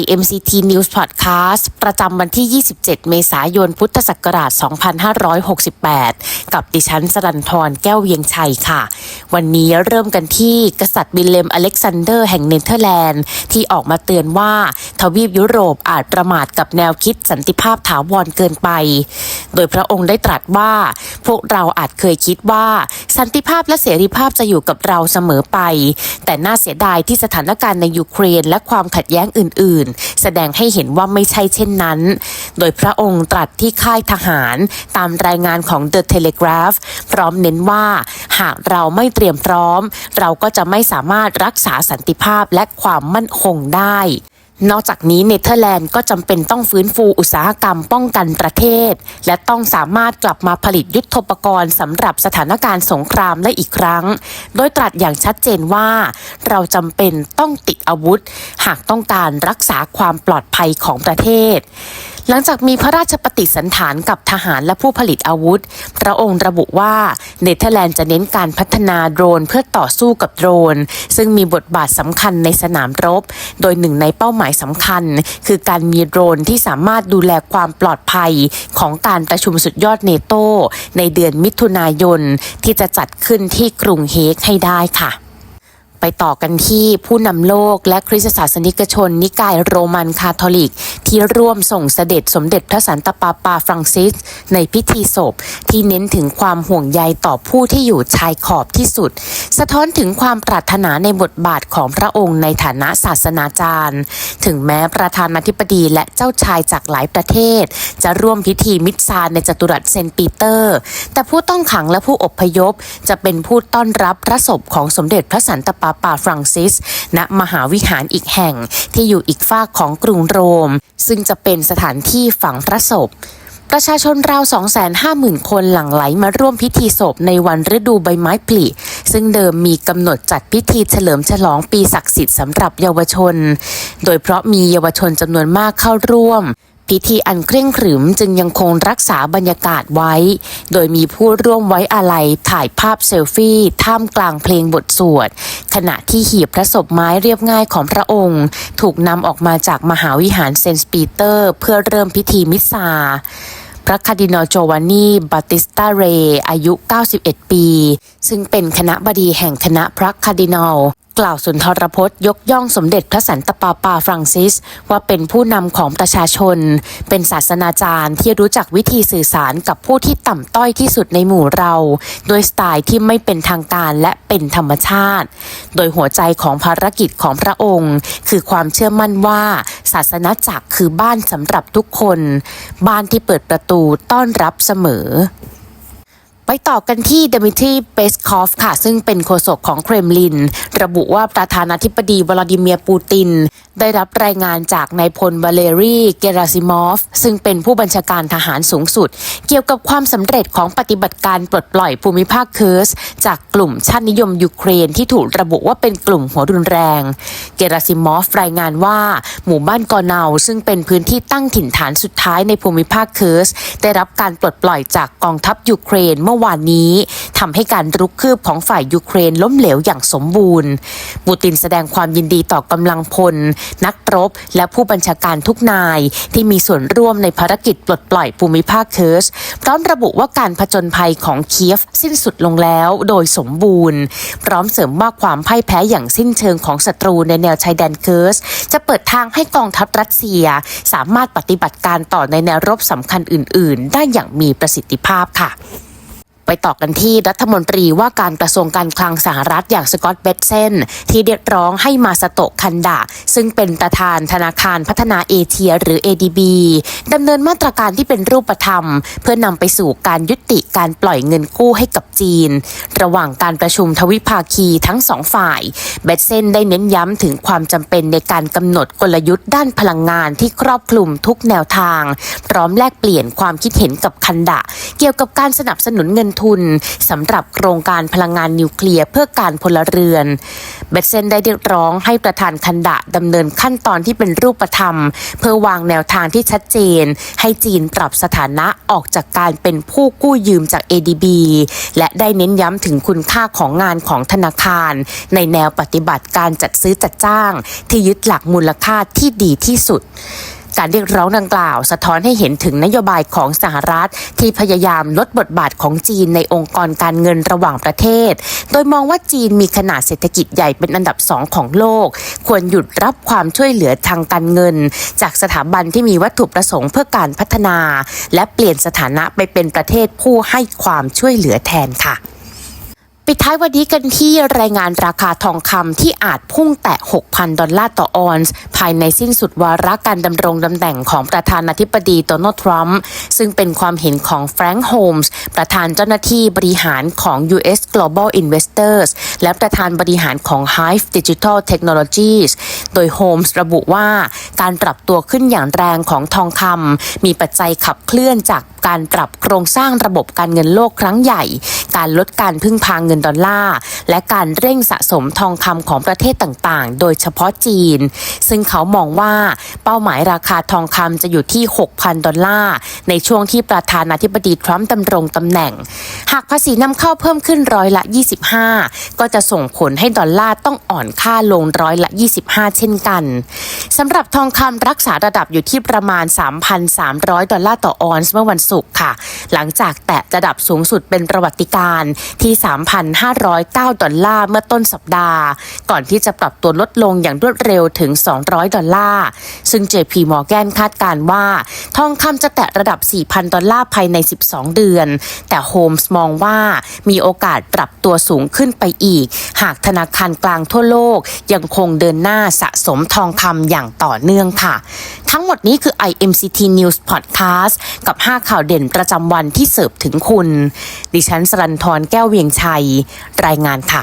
IMCT News Podcast ประจำวันที่ 27 เมษายน พุทธศักราช 2568 กับดิฉันสรันทรแก้วเวียงชัยค่ะ วันนี้เริ่มกันที่กษัตริย์วิลเลมอเล็กซานเดอร์แห่งเนเธอร์แลนด์ ที่ออกมาเตือนว่าทวีปยุโรปอาจประมาทกับแนวคิดสันติภาพถาวรเกินไป โดยพระองค์ได้ตรัสว่า พวกเราอาจเคยคิดว่า สันติภาพและเสรีภาพจะอยู่กับเราเสมอไป แต่น่าเสียดายที่สถานการณ์ในยูเครนและความขัดแย้งอื่นแสดงให้เห็นว่าไม่ใช่เช่นนั้น โดยพระองค์ตรัสที่ค่ายทหารตามรายงานของ The Telegraph พร้อมเน้นว่า หากเราไม่เตรียมพร้อม เราก็จะไม่สามารถรักษาสันติภาพและความมั่นคงได้ นอกจากนี้เนเธอร์แลนด์ก็จำเป็นต้องฟื้นฟูอุตสาหกรรมป้องกันประเทศ และต้องสามารถกลับมาผลิตยุทธปกรณ์สำหรับสถานการณ์สงครามได้อีกครั้ง โดยตรัสอย่างชัดเจนว่า เราจำเป็นต้องติดอาวุธ หากต้องการรักษาความปลอดภัยของประเทศ หลังจากมีพระราชปฏิสันถานกับทหารและผู้ผลิตอาวุธ พระองค์ระบุว่าเนเธอร์แลนด์จะเน้นการพัฒนาโดรนเพื่อต่อสู้กับโดรน ซึ่งมีบทบาทสำคัญในสนามรบ โดยหนึ่งในเป้าหมายสำคัญ คือการมีโดรนที่สามารถดูแลความปลอดภัยของการประชุมสุดยอดเนโตในเดือนมิถุนายน ที่จะจัดขึ้นที่กรุงเฮกให้ได้ค่ะ ไปต่อกันที่ผู้นำโลกและคริสตศาสนิกชน นิกายโรมันคาทอลิก ที่ร่วมส่งเสด็จสมเด็จพระสันตะปาปาฟรังซิส ในพิธีศพ ที่เน้นถึงความห่วงใยต่อผู้ที่อยู่ชายขอบที่สุด สะท้อนถึงความปรารถนาในบทบาทของพระองค์ในฐานะศาสนาจารย์ ถึงแม้ประธานาธิบดีและเจ้าชายจากหลายประเทศ จะร่วมพิธีมิตรซาในจัตุรัสเซนต์ปีเตอร์ แต่ผู้ต้องขังและผู้อพยพ จะเป็นผู้ต้อนรับพระศพของสมเด็จพระสันตะปาป่าฟรังซิส ณมหาวิหารอีกแห่งที่อยู่อีกฝากของกรุงโรม ซึ่งจะเป็นสถานที่ฝังพระศพประชาชนราว 250,000 คนหลั่งไหลมาร่วมพิธีศพในวันฤดูใบไม้ผลิ ซึ่งเดิมมีกำหนดจัดพิธีเฉลิมฉลองปีศักดิ์สิทธิ์สำหรับเยาวชน โดยเพราะมีเยาวชนจำนวนมากเข้าร่วม พิธีอันเคร่งขรึมจึงยังคงรักษาบรรยากาศไว้ โดยมีผู้ร่วมไว้อาลัยถ่ายภาพเซลฟี่ ท่ามกลางเพลงบทสวด ขณะที่หีบพระศพไม้เรียบง่ายของพระองค์ ถูกนำออกมาจากมหาวิหารเซนต์ปีเตอร์ เพื่อเริ่มพิธีมิสซา พระคาร์ดินัลโจวานนีบาติสตาเร อายุ 91 ปี ซึ่งเป็นคณะบดีแห่งคณะพระคาร์ดินัลกล่าวสุนทรพจน์ยกย่องสมเด็จพระสันตะปาปาฟรังซิส ว่าเป็นผู้นำของประชาชน เป็นศาสนาจารย์ที่รู้จักวิธีสื่อสารกับผู้ที่ต่ำต้อยที่สุดในหมู่เราโดยสไตล์ที่ไม่เป็นทางการและเป็นธรรมชาติ โดยหัวใจของภารกิจของพระองค์ คือความเชื่อมั่นว่า ศาสนาจักรคือบ้านสำหรับทุกคน บ้านที่เปิดประตูต้อนรับเสมอ ไปต่อกันที่ดมิทรีเปสคอฟค่ะ ซึ่งเป็นโฆษกของเครมลิน ระบุว่าประธานาธิบดีวลาดิเมียร์ปูติน ได้รับรายงานจากนายพลวาเลรีเกราซิมอฟ ซึ่งเป็นผู้บัญชาการทหารสูงสุด เกี่ยวกับความสำเร็จของปฏิบัติการปลดปล่อยภูมิภาคเคิร์ส จากกลุ่มชาตินิยมยูเครนที่ถูกระบุว่าเป็นกลุ่มหัวรุนแรง เกราซิมอฟรายงานว่าหมู่บ้านกอร์เนาซึ่งเป็นพื้นที่ตั้งถิ่นฐานสุดท้ายในภูมิภาคเคิร์สได้รับการปลดปล่อยจากกองทัพยูเครนเมื่อวานนี้ทำให้การรุกคืบของฝ่ายยูเครนล้มเหลวอย่างสมบูรณ์ ปูตินแสดงความยินดีต่อกำลังพล นักรบ และผู้บัญชาการทุกนายที่มีส่วนร่วมในภารกิจปลดปล่อยภูมิภาคเคิร์สพร้อมระบุว่าการผจญภัยของเคียฟสิ้นสุดลงแล้วโดยสมบูรณ์ พร้อมเสริมว่าความพ่ายแพ้อย่างสิ้นเชิงของศัตรูในแนวชายแดนเคิร์สจะเปิดทางให้กองทัพรัสเซีย สามารถปฏิบัติการต่อในแนวรบสำคัญอื่น ๆ ได้อย่างมีประสิทธิภาพค่ะ ไปต่อกันที่รัฐมนตรีว่าการกระทรวงการคลังสหรัฐอย่างสกอตต์เบตเซนที่เรียกร้องให้มาสโตคันดะ ซึ่งเป็นประธานธนาคารพัฒนาเอเชียหรือ ADB ดำเนินมาตรการที่เป็นรูปธรรม เพื่อนำไปสู่การยุติการปล่อยเงินกู้ให้กับจีน ระหว่างการประชุมทวิภาคีทั้งสองฝ่ายเบตเซนได้เน้นย้ำถึงความจำเป็นในการกำหนดกลยุทธ์ด้านพลังงานที่ครอบคลุมทุกแนวทาง พร้อมแลกเปลี่ยนความคิดเห็นกับคันดะ เกี่ยวกับการสนับสนุนเงินทุนสำหรับโครงการพลังงานนิวเคลียร์เพื่อการพลเรือน เบตเซนได้เรียกร้องให้ประธานคันดะดำเนินขั้นตอนที่เป็นรูปธรรม เพื่อวางแนวทางที่ชัดเจน ให้จีนปรับสถานะออกจากการเป็นผู้กู้ยืมจาก ADB และได้เน้นย้ำถึงคุณค่าของงานของธนาคาร ในแนวปฏิบัติการจัดซื้อจัดจ้าง ที่ยึดหลักมูลค่าที่ดีที่สุด การเรียกร้องดังกล่าว สะท้อนให้เห็นถึงนโยบายของสหรัฐ ที่พยายามลดบทบาทของจีนในองค์กรการเงินระหว่างประเทศ โดยมองว่าจีนมีขนาดเศรษฐกิจใหญ่เป็นอันดับสองของโลก ควรหยุดรับความช่วยเหลือทางการเงิน จากสถาบันที่มีวัตถุประสงค์เพื่อการพัฒนา และเปลี่ยนสถานะไปเป็นประเทศผู้ให้ความช่วยเหลือแทนค่ะ ปิดท้ายวันนี้กันที่รายงานราคาทองคำที่อาจพุ่งแตะ 6,000 ดอลลาร์ต่อออนซ์ภายในสิ้นสุดวาระการดำรงตำแหน่งของประธานาธิบดีโดนัลด์ทรัมป์ซึ่งเป็นความเห็นของแฟรงค์โฮมส์ประธานเจ้าหน้าที่บริหารของ US Global Investors และประธานบริหารของ Hive Digital Technologies โดยโฮมส์ระบุว่า การปรับตัวขึ้นอย่างแรงของทองคำมีปัจจัยขับเคลื่อนจากการปรับโครงสร้างระบบการเงินโลกครั้งใหญ่ การลดการพึ่งพาเงินดอลลาร์ และการเร่งสะสมทองคำของประเทศต่างๆ โดยเฉพาะจีน ซึ่งเขามองว่าเป้าหมายราคาทองคำจะอยู่ที่ 6,000 ดอลลาร์ ในช่วงที่ประธานาธิบดีทรัมป์ดำรงตำแหน่ง หากภาษีนำเข้าเพิ่มขึ้นร้อยละ 25 ก็จะส่งผลให้ดอลลาร์ต้องอ่อนค่าลงร้อยละ 25 เช่นกันสำหรับทองคำรักษาระดับอยู่ที่ประมาณ 3,300 ดอลลาร์ต่อออนซ์เมื่อวันศุกร์ค่ะ หลังจากแตะระดับสูงสุดเป็นประวัติการณ์ที่ 3,509ดอลลาร์เมื่อต้นสัปดาห์ ก่อนที่จะปรับตัวลดลงอย่างรวดเร็วถึง 200 ดอลลาร์ ซึ่ง JP Morgan คาดการณ์ว่า ทองคำจะแตะระดับ 4,000 ดอลลาร์ภายใน 12 เดือน แต่โฮมส์มองว่ามีโอกาสปรับตัวสูงขึ้นไปอีก หากธนาคารกลางทั่วโลกยังคงเดินหน้าสะสมทองคำอย่างต่อเนื่องค่ะทั้งหมดนี้คือ IMCT News Podcast กับ 5 ข่าวเด่นประจำวันที่เสิร์ฟถึงคุณ ดิฉันสรันทรแก้วเวียงชัย รายงานค่ะ